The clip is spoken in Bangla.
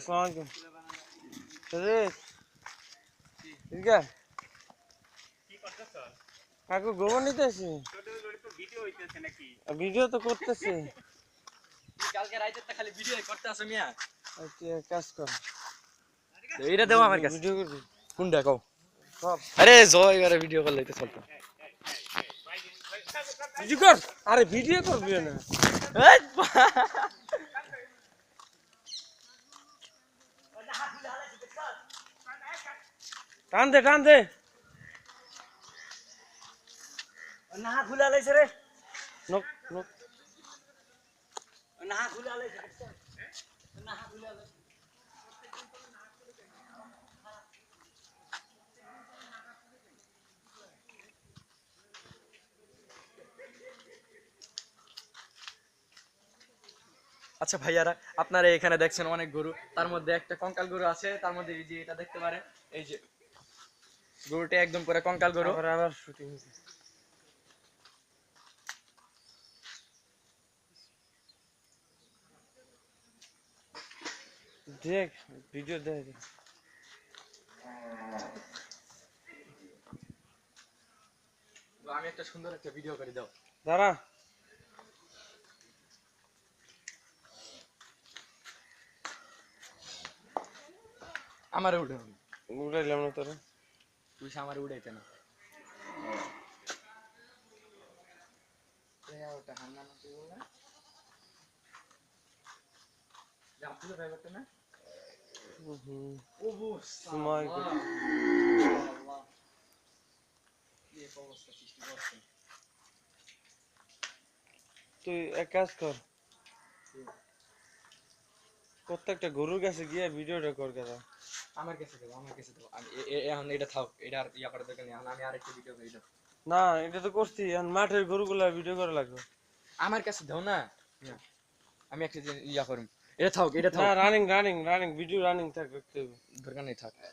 আসসালামু শরীফ ঠিক আছে কাকু গোবর নিতে আসি? ভিডিও তো করতেছি। কালকে রাইতে তো খালি ভিডিও করতে আসো মিয়া আচ্ছা, কাজ কর। এইটা দেও আমার কাছে। ভিডিও করবি? কোনটা কও? আরে জয় এবারে ভিডিও কল লইতে চলতো। ভিডিও কর। আরে ভিডিও করবি না। টান দে টান দে না খুলা লাইছে রে। Knock knock. না খুলা লাইছে না খুলা লাইছে আচ্ছা ভাইয়ারা আপনারা এখানে দেখছেন অনেক গরু। তার মধ্যে একটা কঙ্কাল গরু আছে তার মধ্যে এই যে এটা দেখতে পারেন। এই যে গরুটা একদম পুরো কঙ্কাল গরু। আবার আবার শুটিং দেখ ভিডিও দেখ। আমি একটা সুন্দর একটা ভিডিও করে দাও। দাঁড়া। আমারে উঠে উঠাইলাম না তোরা। তুই আমারে উঠাইতে না। ওটা হান্না না তুই বলনা আপনি না। তুই এক কাজ কর। প্রত্যেকটা গরুর কাছে গিয়ে ভিডিওটা কর কথা আমার কাছে দেবো আমার কাছে দেবো। আমি এখন এটা থাক এটা আর ইয়া করার দরকার নেই। আমি আর একটা ভিডিও করে না এটা তো করছি এখন মাঠের গরুগুলা ভিডিও করা লাগবে। আমার কাছে দাও না? আমি একটা দিন ইয়া করি এটা থাক এটা থাক। না running running running video running থাক রাখতে দরকার নেই থাক। আরে